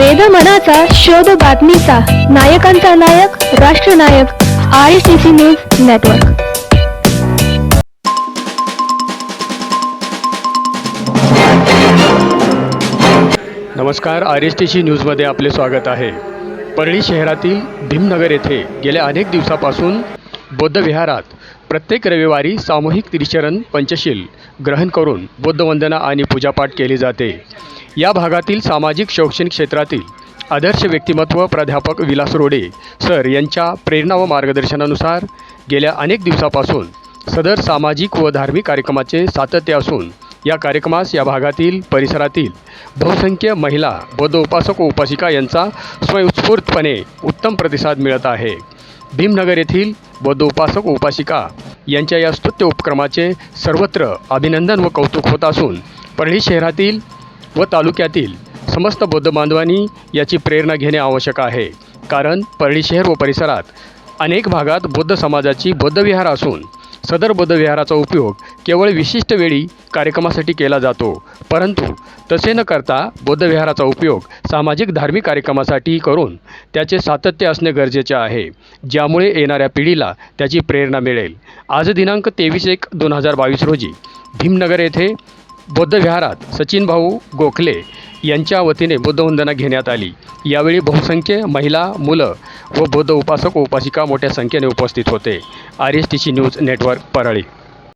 वेद मनाचा शोध बातमीचा. नायकांचा नायक राष्ट्रनायक I C C news network नमस्कार आर एस टी सी न्यूजमध्ये आपले स्वागत आहे. परळी शहरातील भीमनगर येथे गेल्या अनेक दिवसापासून बौद्ध विहारात प्रत्येक रविवारी सामूहिक त्रिचरण पंचशील ग्रहण करून बौद्धवंदना आणि पूजापाठ केली जाते. या भागातील सामाजिक शैक्षणिक क्षेत्रातील आदर्श व्यक्तिमत्व प्राध्यापक विलास रोडे सर यांच्या प्रेरणा व मार्गदर्शनानुसार गेल्या अनेक दिवसापासून सदर सामाजिक व धार्मिक कार्यक्रमाचे सातत्य असून या कार्यक्रमास या भागातील परिसरातील बहुसंख्य महिला बौद्ध उपासक व उपासिका यांचा स्वयंस्फूर्तपणे उत्तम प्रतिसाद मिळत आहे. भीमनगर येथील बौद्ध उपासक व उपासिका यांच्या या स्तुत्य उपक्रमाचे सर्वत्र अभिनंदन व कौतुक होत असून परळी शहरातील व तालुक्यातील समस्त बौद्ध बांधवांनी याची प्रेरणा घेणे आवश्यक आहे. कारण परळी शहर व परिसरात अनेक भागात बौद्ध समाजाची बौद्ध विहार असून सदर बौद्धविहाराचा उपयोग केवळ विशिष्ट वेळी कार्यक्रमासाठी केला जातो. परंतु तसे न करता बौद्धविहाराचा उपयोग सामाजिक धार्मिक कार्यक्रमासाठी करून त्याचे सातत्य असणे गरजेचे आहे. ज्यामुळे येणाऱ्या पिढीला त्याची प्रेरणा मिळेल. आज दिनांक तेवीस एक दोन हजार बावीस रोजी भीमनगर येथे बौद्ध विहारात सचिन भाऊ गोखले यांच्या वतीने बुद्धवंदना घेण्यात आली. यावेळी बहुसंख्य महिला मुलं व बौद्ध उपासक उपासिका मोठ्या संख्येने उपस्थित होते. R S T C news network Parli.